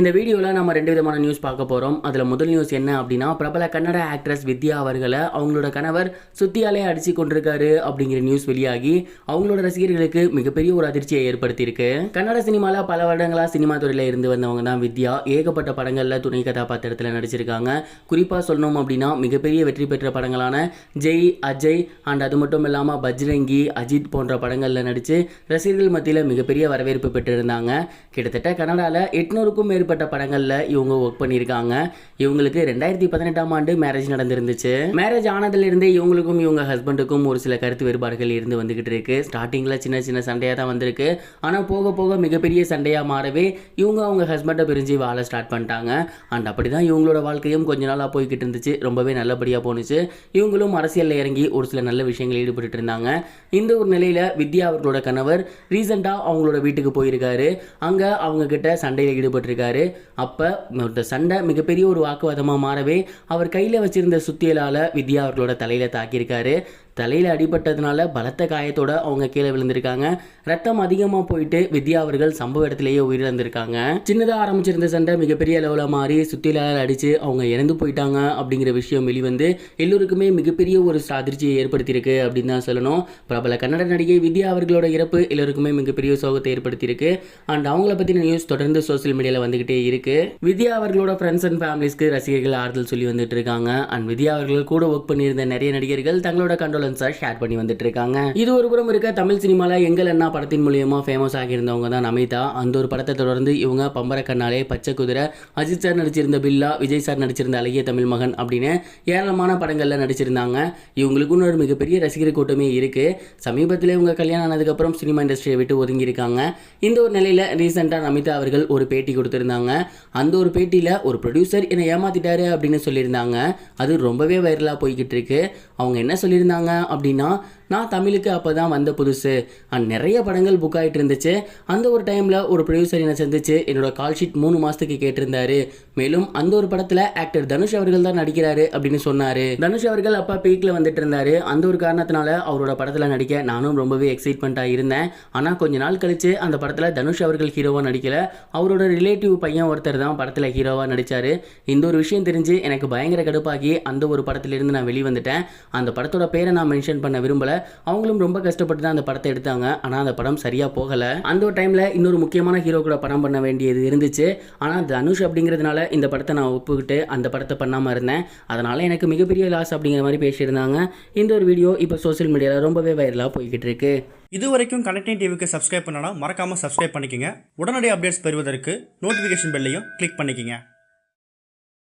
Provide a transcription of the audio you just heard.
இந்த வீடியோவில் நம்ம ரெண்டு விதமான நியூஸ் பார்க்க போகிறோம் அதில் முதல் நியூஸ் என்ன அப்படின்னா பிரபல கன்னட ஆக்ட்ரஸ் வித்யா அவர்களை அவங்களோட கணவர் சுத்தியாலே அடிச்சு கொண்டிருக்காரு அப்படிங்கிற நியூஸ் வெளியாகி அவங்களோட ரசிகர்களுக்கு மிகப்பெரிய ஒரு அதிர்ச்சியை ஏற்படுத்தியிருக்கு. கன்னட சினிமாவில் பல வருடங்களாக சினிமா துறையில் இருந்து வந்தவங்க தான் வித்யா. ஏகப்பட்ட படங்களில் துணை கதாபாத்திரத்தில் நடிச்சிருக்காங்க. குறிப்பாக சொல்லணும் அப்படின்னா மிகப்பெரிய வெற்றி பெற்ற படங்களான ஜெய் அஜய் அண்ட் அது மட்டும் இல்லாமல் பஜ்ரங்கி அஜித் போன்ற படங்களில் நடித்து ரசிகர்கள் மத்தியில் மிகப்பெரிய வரவேற்பு பெற்றிருந்தாங்க. கிட்டத்தட்ட கன்னடாவில் எட்நூறுக்கும் மேற்பட்ட படங்களில் இவங்க ஒர்க் பண்ணியிருக்காங்க. இவங்களுக்கு ரெண்டாயிரத்தி பதினெட்டாம் ஆண்டு மேரேஜ் நடந்திருந்துச்சு. மேரேஜ் ஆனதுலேருந்தே இவங்களுக்கும் இவங்க ஹஸ்பண்டுக்கும் ஒரு சில கருத்து வேறுபாடுகள் இருந்து வந்துகிட்டு இருக்கு. ஸ்டார்டிங்கில் சின்ன சின்ன சண்டையாக தான் வந்திருக்கு. ஆனால் போக போக மிகப்பெரிய சண்டையாக மாறவே இவங்க அவங்க ஹஸ்பண்டை பிரிஞ்சு வாழ ஸ்டார்ட் பண்ணிட்டாங்க. அண்ட் அப்படி தான் இவங்களோட வாழ்க்கையும் கொஞ்ச நாளாக போய்கிட்டு இருந்துச்சு. ரொம்பவே நல்லபடியாக போணுச்சு. இவங்களும் அரசியலில் இறங்கி ஒரு சில நல்ல விஷயங்கள் ஈடுபட்டு இருந்தாங்க. இந்த ஒரு நிலையில் வித்யா அவர்களோட கணவர் ரீசெண்டாக அவங்களோட வீட்டுக்கு போயிருக்காரு. அங்கே அவங்க கிட்ட சண்டையில் ஈடுபட்டிருக்காரு. அப்போ இந்த சண்டை மிகப்பெரிய ஒரு வாக்குவாதமாக மாறவே அவர் கையில் வச்சிருந்த சுத்தியலால் வித்யா அவர்களோட தலையில் தாக்கியிருக்காரு. தலையில் அடிபட்டதுனால பலத்த காயத்தோட அவங்க கீழே விழுந்திருக்காங்க. ரத்தம் அதிகமாக போயிட்டு வித்யா அவர்கள் சம்பவ இடத்துலயே உயிரிழந்திருக்காங்க. சின்னதாக ஆரம்பிச்சிருந்த சண்டை மிகப்பெரிய லெவலில் மாறி சுத்திலால் அடித்து அவங்க இறந்து போயிட்டாங்க அப்படிங்கிற விஷயம் வெளிவந்து எல்லோருக்குமே மிகப்பெரிய ஒரு அதிர்ச்சியை ஏற்படுத்தியிருக்கு அப்படின்னு தான் சொல்லணும். பிரபல கன்னட நடிகை வித்யா அவர்களோட இறப்பு எல்லோருக்குமே மிகப்பெரிய சோகத்தை ஏற்படுத்தியிருக்கு. அண்ட் அவங்கள பற்றின நியூஸ் தொடர்ந்து சோஷியல் மீடியாவில் வந்துகிட்டே இருக்கு. வித்யா அவர்களோட ஃப்ரெண்ட்ஸ் அண்ட் ஃபேமிலிஸ்க்கு ரசிகர்கள் ஆறுதல் சொல்லி வந்துட்டு இருக்காங்க. அண்ட் வித்யா அவர்கள் கூட ஒர்க் பண்ணியிருந்த நிறைய நடிகர்கள் தங்களோட சார் ஷேர் பண்ணி வந்துட்டு இருக்காங்க இது ஒரு புறம் இருக்க தமிழ் சினிமாவில் எங்கள் அண்ணா படத்தின் மூலியமா ஃபேமஸ் ஆகியிருந்தவங்க தான் நமிதா. அந்த ஒரு படத்தை தொடர்ந்து இவங்க பம்பர கண்ணாலே பச்சை குதிரை அஜித் சார் நடிச்சிருந்த பில்லா விஜய் சார் நடிச்சிருந்த அழகிய தமிழ் மகன் அப்படின்னு ஏராளமான படங்களில் நடிச்சிருந்தாங்க. இவங்களுக்குன்னு ஒரு மிகப்பெரிய ரசிகர் கூட்டமே இருக்கு. சமீபத்தில் இவங்க கல்யாணம் ஆனதுக்கப்புறம் சினிமா இண்டஸ்ட்ரியை விட்டு ஒதுங்கி இருக்காங்க இந்த ஒரு நிலையில் ரீசெண்டாக நமிதா அவர்கள் ஒரு பேட்டி கொடுத்திருந்தாங்க. அந்த ஒரு பேட்டியில் ஒரு ப்ரொடியூசர் என்னை ஏமாத்திட்டாரு அப்படின்னு சொல்லியிருந்தாங்க. அது ரொம்பவே வைரலாக போய்கிட்டு இருக்கு அவங்க என்ன சொல்லியிருந்தாங்க? அப்படின்னா நான் தமிழுக்கு அப்போ தான் வந்த புதுசு. அண்ட் நிறைய படங்கள் புக் ஆகிட்டு இருந்துச்சு. அந்த ஒரு டைமில் ஒரு ப்ரொடியூசர் என்னை சந்திச்சு என்னோட கால் ஷீட் மூணு மாதத்துக்கு கேட்டிருந்தாரு. மேலும் அந்த ஒரு படத்தில் ஆக்டர் தனுஷ் அவர்கள் தான் நடிக்கிறாரு அப்படின்னு சொன்னார். தனுஷ் அவர்கள் அப்பா பீக்கில் வந்துட்டு இருந்தாரு. அந்த ஒரு காரணத்தினால அவரோட படத்தில் நடிக்க நானும் ரொம்பவே எக்ஸைட்மெண்ட்டாக இருந்தேன். ஆனால் கொஞ்ச நாள் கழிச்சு அந்த படத்தில் தனுஷ் அவர்கள் ஹீரோவாக நடிக்கலை. அவரோட ரிலேட்டிவ் பையன் ஒருத்தர் தான் படத்தில் ஹீரோவாக நடித்தார் இந்த ஒரு விஷயம் தெரிஞ்சு எனக்கு பயங்கர கடுப்பாகி அந்த ஒரு படத்திலிருந்து நான் வெளிவந்துட்டேன். அந்த படத்தோட பேரை நான் மென்ஷன் பண்ண விரும்பலை. அவங்களும் ரொம்ப கஷ்டப்பட்டு தான் அந்த படத்தை எடுத்தாங்க. ஆனால் அந்த படம் சரியாக போகலை. அந்த ஒரு டைமில் இன்னொரு முக்கியமான ஹீரோ கூட படம் பண்ண வேண்டியது இருந்துச்சு. ஆனால் தனுஷ் அப்படிங்கிறதுனால இந்த படத்தை நான் ஒப்புக்கிட்டு அந்த படத்தை பண்ணாமல் இருந்தேன். அதனால் எனக்கு மிகப்பெரிய லாஸ் அப்படிங்கிற மாதிரி பேசியிருந்தாங்க. இந்த ஒரு வீடியோ இப்போ சோஷியல் மீடியாவில் ரொம்பவே வைரலாக போய்கிட்டு இருக்கு. இது வரைக்கும் கனெக்டிங் டிவிக்கு சப்ஸ்கிரைப் பண்ணனா மறக்காமல் சப்ஸ்கிரைப் பண்ணிக்கங்க. உடனடி அப்டேட்ஸ் பெறுவதற்கு நோட்டிஃபிகேஷன் பெல்லையும் கிளிக் பண்ணிக்கங்க.